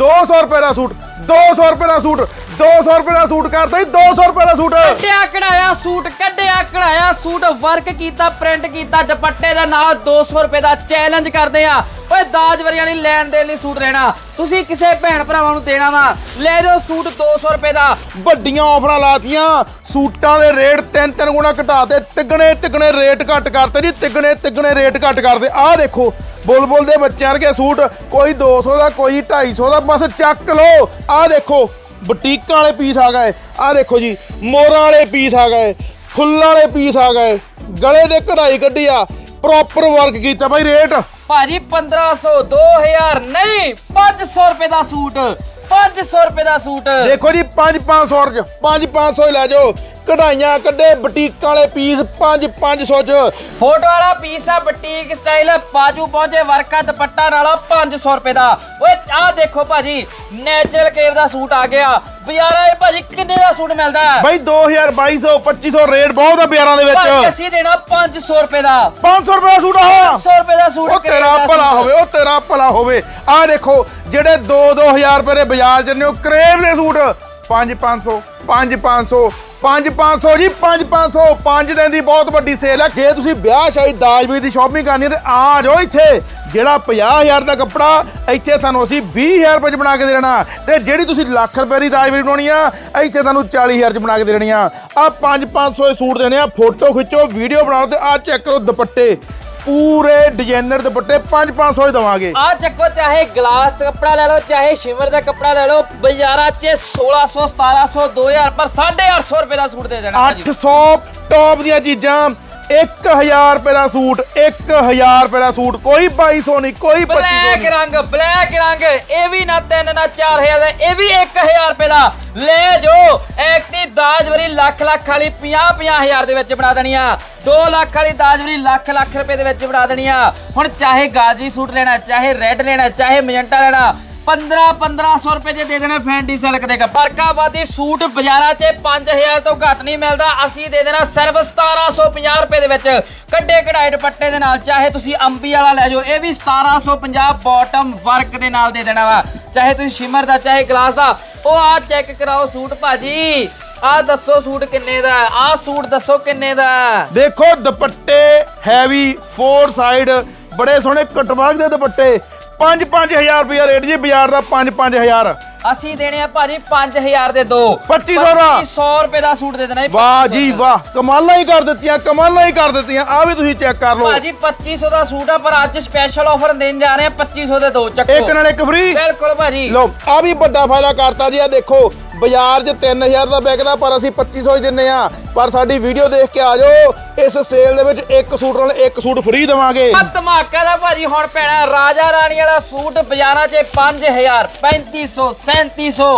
200 ਰੁਪਏ ਦਾ ਸੂਟ 200 ਰੁਪਏ ਦਾ ਸੂਟ 200 ਰੁਪਏ ਦਾ ਸੂਟ ਕਰਤਾ ਜੀ 200 ਰੁਪਏ ਦਾ ਸੂਟ। ਕੱਢਿਆ ਕਢਾਇਆ ਸੂਟ ਕੱਢਿਆ ਕਢਾਇਆ ਸੂਟ ਵਰਕ ਕੀਤਾ ਪ੍ਰਿੰਟ ਕੀਤਾ ਦੁਪੱਟੇ ਦਾ ਨਾਲ 200 ਰੁਪਏ ਦਾ ਚੈਲੰਜ ਕਰਦੇ ਆ। ਓਏ ਦਾਜ ਵਰੀਆਂ ਲਈ ਲੈਣ ਦੇ ਲਈ ਸੂਟ ਲੈਣਾ। ਤੁਸੀਂ ਕਿਸੇ ਭੈਣ ਭਰਾਵਾਂ ਨੂੰ ਦੇਣਾ ਵਾ। ਲੈ ਜਾਓ ਸੂਟ 200 ਰੁਪਏ ਦਾ। ਵੱਡੀਆਂ ਆਫਰਾਂ ਲਾਤੀਆਂ ਸੂਟਾਂ ਦੇ ਰੇਟ ਤਿੰਨ ਤਿੰਨ ਗੁਣਾ ਘਟਾਤੇ ਤਿੱਗਣੇ ਤਿੱਗਣੇ ਰੇਟ ਘੱਟ ਕਰਤੇ ਜੀ ਤਿੱਗਣੇ ਤਿੱਗਣੇ ਰੇਟ ਘੱਟ ਕਰਦੇ। ਆਹ ਦੇਖੋ ਬੁਲਬੁਲ ਦੇ ਬੱਚਿਆਂ ਵਰਗੇ ਸੂਟ ਕੋਈ 200 ਦਾ ਕੋਈ 250 ਦਾ ਬਸ ਚੱਕ ਲਓ। ਆਹ ਦੇਖੋ ਬੁਟੀਕਾਂ ਵਾਲੇ ਪੀਸ ਆ ਗਏ। ਆਹ ਦੇਖੋ ਜੀ ਮੋਰਾਂ ਵਾਲੇ ਪੀਸ ਆ ਗਏ ਫੁੱਲਾਂ ਵਾਲੇ ਪੀਸ ਆ ਗਏ। ਗਲੇ ਦੇ ਕਢਾਈ ਕੱਢੀ ਆ ਪ੍ਰੋਪਰ ਵਰਕ ਕੀਤਾ ਬਾਈ ਰੇਟ ਭਾਜੀ 1500 2000 ਨਹੀਂ 500 ਰੁਪਏ ਦਾ ਸੂਟ 500 ਰੁਪਏ ਦਾ ਸੂਟ। ਦੇਖੋ ਜੀ 5 500 ਚ 5 500 ਹੀ ਲੈ ਜਾਓ। ਕਢਾਈਆਂ ਕੱਢੇ ਬੁਟੀਕਾਂ ਵਾਲੇ ਪੀਸ 5 500 ਚ। ਫੋਟੋ ਵਾਲਾ ਪੀਸ ਆ ਬੁਟੀਕ ਸਟਾਈਲ ਬਾਜੂ ਪਹੁੰਚੇ ਵਰਕਾ ਦੁਪੱਟਾ ਨਾਲ 500 ਰੁਪਏ ਦਾ। ਓਏ ਆਹ ਦੇਖੋ ਭਾਜੀ ਨੈਚੁਰਲ ਕੇਰ ਦਾ ਸੂਟ ਆ ਗਿਆ। ਬਾਜ਼ਾਰਾਂ 'ਚ ਭਾਜੀ ਕਿੰਨੇ ਦਾ ਸੂਟ ਮਿਲਦਾ ਹੈ? ਬਾਈ 2000 2200 2500 ਰੇਟ ਬਹੁਤ ਆ ਬਾਜ਼ਾਰਾਂ ਦੇ ਭਾਜੀ ਵਿੱਚ ਅਸੀਂ ਦੇਣਾ 500 ਰੁਪਏ ਦਾ। 500 ਰੁਪਏ ਦਾ ਸੂਟ ਆ। 500 ਰੁਪਏ ਦਾ ਸੂਟ ਉਹ ਤੇਰਾ ਦਾ ਭਲਾ ਸੂਟ। ਹੋਵੇ ਉਹ ਤੇਰਾ ਭਲਾ ਹੋਵੇ। ਆਹ ਦੇਖੋ ਜਿਹੜੇ 2-2000 ਰੁਪਏ ਦੇ ਬਾਜ਼ਾਰ ਚ ਨੇ ਉਹ ਕਰੇਬ ਦੇ ਸੂਟ। 5-500 5-500 5-500 ਜੀ 5-500 ਪੰਜ ਦਿਨ ਦੀ ਬਹੁਤ ਵੱਡੀ ਸੇਲ ਹੈ ਜੇ ਤੁਸੀਂ ਵਿਆਹ ਸ਼ਾਦੀ ਦਾਜਵੀ ਦੀ ਸ਼ਾਪਿੰਗ ਕਰਨੀ ਹੈ ਤੇ ਆ ਜਾਓ ਇੱਥੇ। ਜਿਹੜਾ 50000 ਦਾ ਕੱਪੜਾ, ਇੱਥੇ ਤੁਹਾਨੂੰ ਅਸੀਂ 20000 ਰੁਪਏ ਚ ਬਣਾ ਕੇ ਦੇਣਾ। ਤੇ ਜਿਹੜੀ ਤੁਸੀਂ ਲੱਖ ਰੁਪਏ ਦੀ ਦਾਜਵੀ ਬਣਾਉਣੀ ਆ, ਇੱਥੇ ਤੁਹਾਨੂੰ 40000 ਚ ਬਣਾ ਕੇ ਦੇਣੀ ਆ। ਆ 5-500 ਦੇ ਸੂਟ ਦੇਣੇ ਆ। ਫੋਟੋ ਖਿੱਚੋ, ਵੀਡੀਓ ਬਣਾਓ ਤੇ ਆ ਚੈੱਕ ਕਰੋ ਦੁਪੱਟੇ। ਪੂਰੇ ਡਿਜ਼ਾਈਨਰ ਦੁਪੱਟੇ 5-500 ਹੀ ਦਵਾਂਗੇ। ਆ ਚੱਕੋ ਚਾਹੇ ਗਲਾਸ ਕੱਪੜਾ ਲੈ ਲਓ ਚਾਹੇ ਸ਼ਿਮਰ ਦਾ ਕੱਪੜਾ ਲੈ ਲਓ ਬਾਜ਼ਾਰਾਂ 'ਚ 1600 1700 2000 ਪਰ 850 ਰੁਪਏ ਦਾ ਸੂਟ ਦੇ ਦੇਣਾ ਭਾਜੀ। 800 ਟੌਪ ਦੀਆਂ ਚੀਜ਼ਾਂ 1000 ਰੁਪਏ ਦਾ ਸੂਟ 1000 ਰੁਪਏ ਦਾ ਸੂਟ ਕੋਈ 2200 ਨਹੀਂ ਕੋਈ 2500 ਬਲੈਕ ਨਹੀਂ। ਰੰਗ ਬਲੈਕ ਰੰਗ ਇਹ ਵੀ ਨਾ 3 ਨਾ 4000 ਦਾ ਇਹ ਵੀ 1000 ਰੁਪਏ ਦਾ। ਲੈ ਜੋ ਐਕਟੀ ਦਾਜਵਰੀ ਲੱਖ ਲੱਖ ਵਾਲੀ 50 50000 ਦੇ ਵਿੱਚ ਬਣਾ ਦੇਣੀ ਆ। 2 ਲੱਖ ਵਾਲੀ ਦਾਜਵਰੀ ਲੱਖ ਲੱਖ ਰੁਪਏ ਦੇ ਵਿੱਚ ਬਣਾ ਦੇਣੀ ਆ। ਹੁਣ ਚਾਹੇ ਗਾਜਰੀ ਸੂਟ ਲੈਣਾ ਚਾਹੇ ਰੈੱਡ ਲੈਣਾ ਚਾਹੇ ਮੈਜੈਂਟਾ ਲੈਣਾ 15 1500 ਰੁਪਏ ਦੇ ਦੇ ਦੇਣਾ ਫੈਂਡੀ ਸਿਲਕ ਦੇ ਫਰਕਾਬਾਦੀ ਸੂਟ ਬਾਜ਼ਾਰਾਂ 'ਚ 5000 ਤੋਂ ਘੱਟ ਨਹੀਂ ਮਿਲਦਾ। ਅਸੀਂ ਦੇ ਦੇਣਾ ਸਿਰਫ 1750 ਰੁਪਏ ਦੇ ਵਿੱਚ। ਕੱਡੇ ਕਢਾਈ ਦੁਪੱਟੇ ਦੇ ਨਾਲ, ਚਾਹੇ ਤੁਸੀਂ ਅੰਬੀ ਵਾਲਾ ਲੈ ਜਾਓ, ਇਹ ਵੀ 1750 ਬਾਟਮ ਵਰਕ ਦੇ ਨਾਲ ਦੇ ਦੇਣਾ ਵਾ। ਚਾਹੇ ਤੁਸੀਂ ਸ਼ਿਮਰ ਦਾ, ਚਾਹੇ ਗਲਾਸ ਦਾ। ਉਹ ਆ ਚੈੱਕ ਕਰਾਓ ਸੂਟ ਭਾਜੀ। ਆ ਦੱਸੋ ਸੂਟ ਕਿੰਨੇ ਦਾ? ਆ ਸੂਟ ਦੱਸੋ ਕਿੰਨੇ ਦਾ? ਦੇਖੋ, ਦੁਪੱਟੇ ਹੈਵੀ ਫੋਰ ਸਾਈਡ ਬੜੇ ਸੋਹਣੇ ਕਟਵਰਕ ਦੇ ਦੁਪੱਟੇ। 5-5000 ਰੁਪਏ ਰੇਟ ਜੀ ਬਾਜ਼ਾਰ ਦਾ 5-5000 ਅਸੀਂ ਦੇਣੇ ਆ ਭਾਜੀ 5000 ਦੇ ਦੋ। 2500 ਦਾ। 2500 ਰੁਪਏ ਦਾ ਸੂਟ ਦੇ ਦੇਣਾ ਜੀ, ਵਾਹ 2500 ਜੀ। ਵਾਹ ਕਮਾਲਾਂ ਹੀ ਕਰ ਦਿੱਤੀਆਂ ਕਮਾਲਾਂ ਹੀ ਕਰ ਦਿੱਤੀਆਂ ਆ ਵੀ ਤੁਸੀਂ ਚੈੱਕ ਕਰ ਲਓ। ਭਾਜੀ 2500 ਦਾ ਸੂਟ ਆ ਪਰ ਅੱਜ ਸਪੈਸ਼ਲ ਆਫਰ ਦੇਣ ਜਾ ਰਹੇ ਆ 2500 ਦੇ ਦੋ ਚੱਕੋ। ਇੱਕ ਨਾਲ ਇੱਕ ਫ੍ਰੀ ਬਿਲਕੁਲ ਭਾਜੀ। ਲਓ ਆ ਵੀ ਵੱਡਾ ਫਾਇਦਾ ਕਰਤਾ ਜੀ ਆ ਦੇਖੋ ਬਾਜ਼ਾਰ 'ਚ 3000 ਦਾ ਵਿਕਦਾ ਪਰ ਅਸੀਂ 2500 ਹੀ ਦਿੰਨੇ ਆ। ਪਰ ਸਾਡੀ ਵੀਡੀਓ ਦੇਖ ਕੇ ਆ ਜਾਓ ਇਸ ਸੇਲ ਦੇ ਵਿੱਚ ਇੱਕ ਸੂਟ ਨਾਲ ਇੱਕ ਸੂਟ ਫ੍ਰੀ ਦੇਵਾਂਗੇ। ਆ ਧਮਾਕਾ ਦਾ ਭਾਜੀ ਹੁਣ ਪੈਣਾ ਰਾਜਾ ਰਾਣੀ ਵਾਲਾ ਸੂਟ ਬਾਜ਼ਾਰਾਂ 'ਚ 5000 3500 3700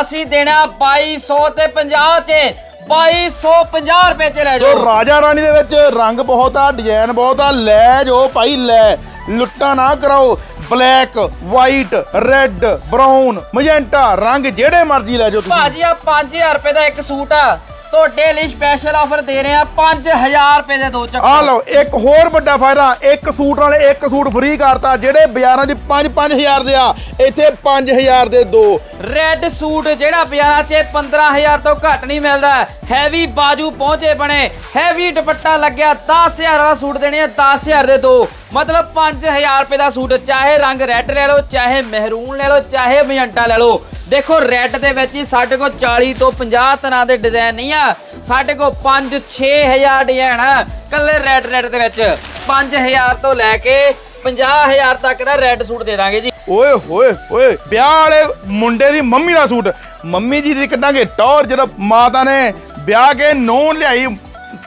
ਅਸੀਂ ਦੇਣਾ 2200 ਤੇ 50 'ਚ। 2250 ਰੁਪਏ 'ਚ ਲੈ ਜੋ ਜਾਓ। ਰਾਜਾ ਰਾਣੀ ਦੇ ਵਿੱਚ ਰੰਗ ਬਹੁਤ ਆ ਡਿਜ਼ਾਈਨ ਬਹੁਤ ਆ ਲੈ ਜੋ ਭਾਈ ਲੈ। ਲੁੱਟਾ ਨਾ ਕਰਾਓ। Black white red brown magenta ਰੰਗ ਜਿਹੜੇ ਮਰਜ਼ੀ ਲੈ ਜਾਓ ਤੁਸੀਂ। ਭਾਜੀ ਆ 5000 ਰੁਪਏ ਦਾ ਇੱਕ ਸੂਟ ਆ। ਤੁਹਾਡੇ ਲਈ ਸਪੈਸ਼ਲ ਆਫਰ ਦੇ ਰਹੇ ਆ 5000 ਰੁਪਏ ਦੇ ਦੋ ਆ ਚੱਕੋ ਲਓ ਇੱਕ ਹੋਰ ਵੱਡਾ ਫਾਇਦਾ ਇੱਕ ਸੂਟ ਨਾਲ ਇੱਕ ਸੂਟ ਫ੍ਰੀ ਕਰਤਾ ਜਿਹੜੇ ਬਾਜ਼ਾਰਾਂ 'ਚ 5-5000 ਦੇ ਆ ਇੱਥੇ 5000 ਦੇ ਦੋ। ਰੈੱਡ ਸੂਟ ਜਿਹੜਾ ਬਾਜ਼ਾਰਾਂ 'ਚ 15000 ਤੋਂ ਘੱਟ ਨਹੀਂ ਮਿਲਦਾ। ਹੈਵੀ ਬਾਜੂ ਪਹੁੰਚੇ ਬਣੇ। ਹੈਵੀ ਦੁਪੱਟਾ ਲੱਗਿਆ 10000 ਵਾਲਾ ਸੂਟ ਦੇਣੇ ਆ 10000 ਦੇ ਦੋ। ਮਤਲਬ 5000 ਰੁਪਏ ਦਾ ਸੂਟ ਚਾਹੇ ਰੰਗ ਰੈੱਡ ਲੈ ਲਓ ਚਾਹੇ ਮਹਿਰੂਨ ਲੈ ਲਓ ਚਾਹੇ ਮਜੰਟਾ ਲੈ ਲਓ। ਦੇਖੋ ਰੈੱਡ ਦੇ ਵਿੱਚ ਹੀ ਸਾਡੇ ਕੋਲ 40 ਤੋਂ 50 ਤਰ੍ਹਾਂ ਦੇ ਡਿਜ਼ਾਈਨ ਨਹੀਂ ਆ। ਸਾਡੇ ਕੋਲ 5 6000 ਡਿਜ਼ਾਈਨ ਆ ਕੱਲੇ ਰੈੱਡ ਰੈੱਡ ਦੇ ਵਿੱਚ। 5000 ਤੋਂ ਲੈ ਕੇ 50000 ਤੱਕ ਦਾ ਰੈੱਡ ਸੂਟ ਦੇ ਦਾਂਗੇ ਜੀ। ਓਏ, ਹੋਏ ਹੋਏ, ਵਿਆਹ ਵਾਲੇ ਮੁੰਡੇ ਦੀ ਮੰਮੀ ਦਾ ਸੂਟ ਮੰਮੀ ਜੀ ਦੀ ਕੱਢਾਂਗੇ ਟੌਰ ਜਦੋਂ ਮਾਤਾ ਨੇ ਵਿਆਹ ਕੇ ਨੌ ਲਿਆਈ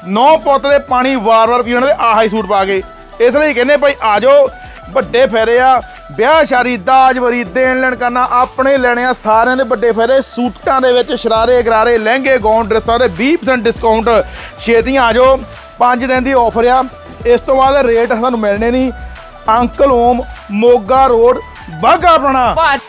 ਨੌ ਪੁੱਤ ਦੇ ਪਾਣੀ ਵਾਰ-ਵਾਰ ਪੀਣ ਦੇ ਆਹ ਹੀ ਸੂਟ ਪਾ ਕੇ। ਇਸ ਲਈ ਕਹਿੰਦੇ ਭਾਈ ਆ ਜਾਓ, ਵੱਡੇ ਫੇਰੇ ਆ ਵਿਆਹ ਸ਼ਾਦੀ, ਦਾਜ ਵਰੀ, ਦੇਣ ਲੈਣ ਕਰਨਾ, ਆਪਣੇ ਲੈਣੇ ਆ ਸਾਰਿਆਂ ਦੇ ਵੱਡੇ ਫੇਰੇ ਸੂਟਾਂ ਦੇ ਵਿੱਚ ਸ਼ਰਾਰੇ, ਗਰਾਰੇ, ਲਹਿੰਗੇ ਗੌਨ ਡਰੈਸਾਂ ਦੇ 20% ਡਿਸਕਾਊਂਟ ਛੇਤੀ ਆ ਜਾਓ 5 ਦਿਨ ਦੀ ਆਫਰ ਆ। ਇਸ ਤੋਂ ਬਾਅਦ ਰੇਟ ਸਾਨੂੰ ਮਿਲਣੇ ਨਹੀਂ। ਅੰਕਲ ਓਮ, ਮੋਗਾ ਰੋਡ ਬਾਗਾ ਬਣਾ